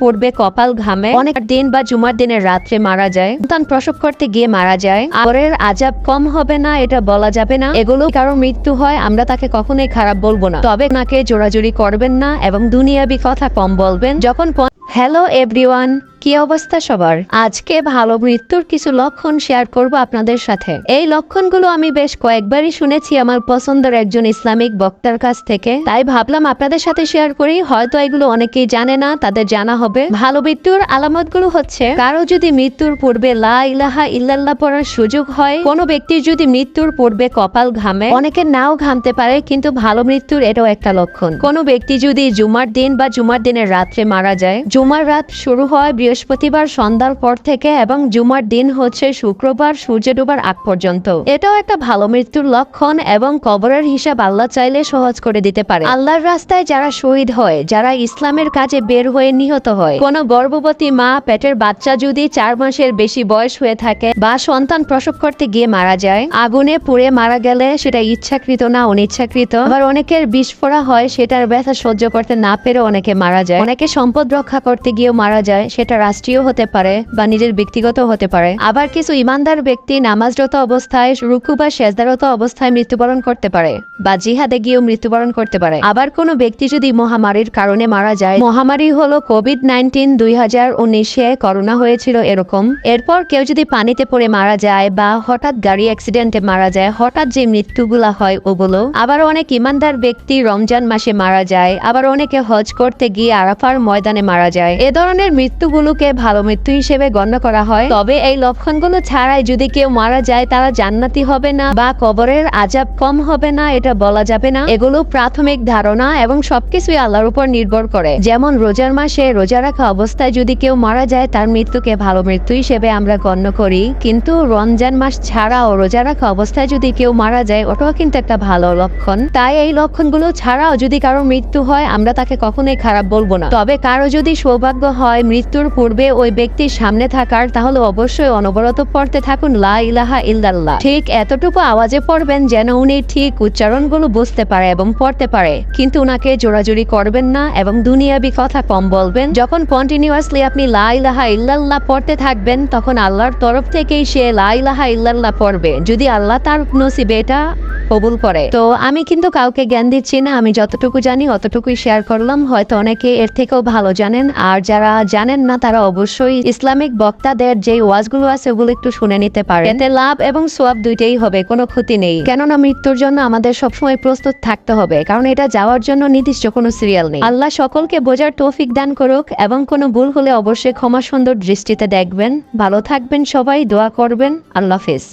পড়বে কপাল ঘামে অনেক দিন বা জুমার দিনের রাত্রে মারা যায়। সন্তান প্রসব করতে গিয়ে মারা যায়। আবরের আজাব কম হবে না, এটা বলা যাবে না। এগুলো কারও মৃত্যু হয়, আমরা তাকে কখনোই খারাপ বলব না। তবে নাকে জোরাজুরি করবেন না এবং দুনিয়াবি কথা কম বলবেন। যখন হ্যালো এভরিওয়ান কি অবস্থা সবার? আজকে ভালো মৃত্যুর কিছু লক্ষণ শেয়ার করব আপনাদের সাথে। এই লক্ষণগুলো আমি বেশ কয়েকবারই শুনেছি আমার পছন্দের একজন ইসলামিক বক্তার কাছ থেকে। তাই ভাবলাম আপনাদের সাথে শেয়ার করি। হয়তো এগুলো অনেকেই জানে না, তাদের জানা হবে। ভালো মৃত্যুর আলামতগুলো হচ্ছে, কারও যদি মৃত্যুর পূর্বে লা ইলাহা ইল্লাল্লাহ পড়ার সুযোগ হয়, কোনো ব্যক্তির যদি মৃত্যুর পূর্বে কপাল ঘামে, অনেকে নাও ঘামতে পারে, কিন্তু ভালো মৃত্যুর এটাও একটা লক্ষণ। কোনো ব্যক্তি যদি জুমার দিন বা জুমার দিনের রাত্রে মারা যায়, জুমার রাত শুরু হয় বৃহস্পতিবার সন্ধ্যার পর থেকে এবং জুমার দিন হচ্ছে শুক্রবার সূর্য ডোবার আগ পর্যন্ত। এটাও একটা ভালো মৃত্যুর লক্ষণ এবং কবরের হিসাব আল্লাহ চাইলে সহজ করে দিতে পারে। আল্লাহর রাস্তায় যারা শহীদ হয়, যারা ইসলামের কাজে বের হয়ে নিহত হয়, কোনো গর্ভবতী মা, পেটের বাচ্চা যদি চার মাসের বেশি বয়স হয়ে থাকে বা সন্তান প্রসব করতে গিয়ে মারা যায়, আগুনে পুড়ে মারা গেলে সেটা ইচ্ছাকৃত না অনিচ্ছাকৃত। আবার অনেকের বিস্ফোরা হয়, সেটার ব্যথা সহ্য করতে না পেরে অনেকে মারা যায়। অনেকে সম্পদ রক্ষা করতে গিয়েও মারা যায় সেটা রাষ্ট্রীয় হতে পারে বা নিজের ব্যক্তিগত হতে পারে। আবার কিছু ইমানদার ব্যক্তি নামাজরত অবস্থায় রুকু বা সেজদারত অবস্থায় মৃত্যুবরণ করতে পারে বা জিহাদে গিয়েও মৃত্যুবরণ করতে পারে। আবার কোনো ব্যক্তি যদি মহামারীর কারণে মারা যায়, মহামারী হলো কোভিড নাইন্টিন দুই হাজার উনিশে করোনা হয়েছিল এরকম। এরপর কেউ যদি পানিতে পড়ে মারা যায় বা হঠাৎ গাড়ি অ্যাক্সিডেন্টে মারা যায়, হঠাৎ যে মৃত্যুগুলা হয় ওগুলো। আবার অনেক ইমানদার ব্যক্তি রমজান মাসে মারা যায়, আবার অনেকে হজ করতে গিয়ে আরাফার ময়দানে মারা যায়। এ ধরনের মৃত্যুগুলোকে ভালো মৃত্যু হিসেবে গণ্য করা হয়। তবে এই লক্ষণগুলো ছাড়াই যদি কেউ মারা যায়, তারা জান্নাতি হবে না বা কবরের আজাব কম হবে না, এটা বলা যাবে না। এগুলো প্রাথমিক ধারণা এবং সবকিছুই আল্লাহর উপর নির্ভর করে। যেমন রোজার মাসে রোজা রাখা অবস্থায় যদি কেউ মারা যায়, তার মৃত্যুকে ভালো মৃত্যু হিসেবে আমরা গণ্য করি। কিন্তু রমজান মাস ছাড়াও রোজা রাখা অবস্থায় যদি কেউ মারা যায়, ওটাও কিন্তু একটা ভালো লক্ষণ। তাই এই লক্ষণগুলো ছাড়াও যদি কারও মৃত্যু হয়, আমরা তাকে কখনোই খারাপ বলব না। তবে কারও যদি সৌভাগ্য হয়, মৃত্যুর পূর্বে ওই ব্যক্তির সামনে থাকার, তাহলে অবশ্যই অনবরত পড়তে থাকুন লা ইলাহা ইল্লাল্লাহ। ঠিক এতটুকু আওয়াজে পড়বেন যেন উনি ঠিক উচ্চারণগুলো বুঝতে পারে এবং পড়তে পারে। কিন্তু উনাকে জোরাজুরি করবেন না এবং দুনিয়াবি কথা কম বলবেন। যখন কন্টিনিউয়াসলি আপনি লা ইলাহা ইল্লাল্লাহ পড়তে থাকবেন, তখন আল্লাহর তরফ থেকেই সে লা ইলাহা ইল্লাল্লাহ পড়বে। যদি আল্লাহ তার নসিবে এটা কবুল করে। তো আমি কিন্তু কাউকে জ্ঞান দিচ্ছি না, আমি যতটুকু জানি অতটুকুই শেয়ার করলাম। হয়তো অনেকে এর থেকেও ভালো জানেন। আর যারা জানেন না, তারা অবশ্যই ইসলামিক বক্তাদের যে ওয়াজগুলো আছে, ওগুলো একটু শুনে নিতে পারে এতে লাভ এবং সোয়াব দুইটাই হবে, কোনো ক্ষতি নেই। কেননা মৃত্যুর জন্য আমাদের সবসময় প্রস্তুত থাকতে হবে, কারণ এটা যাওয়ার জন্য নির্দিষ্ট কোনো সিরিয়াল নেই। আল্লাহ সকলকে বোঝার তৌফিক দান করুক এবং কোনো ভুল হলে অবশ্যই ক্ষমা সুন্দর দৃষ্টিতে দেখবেন। ভালো থাকবেন সবাই, দোয়া করবেন। আল্লাহ হাফেজ।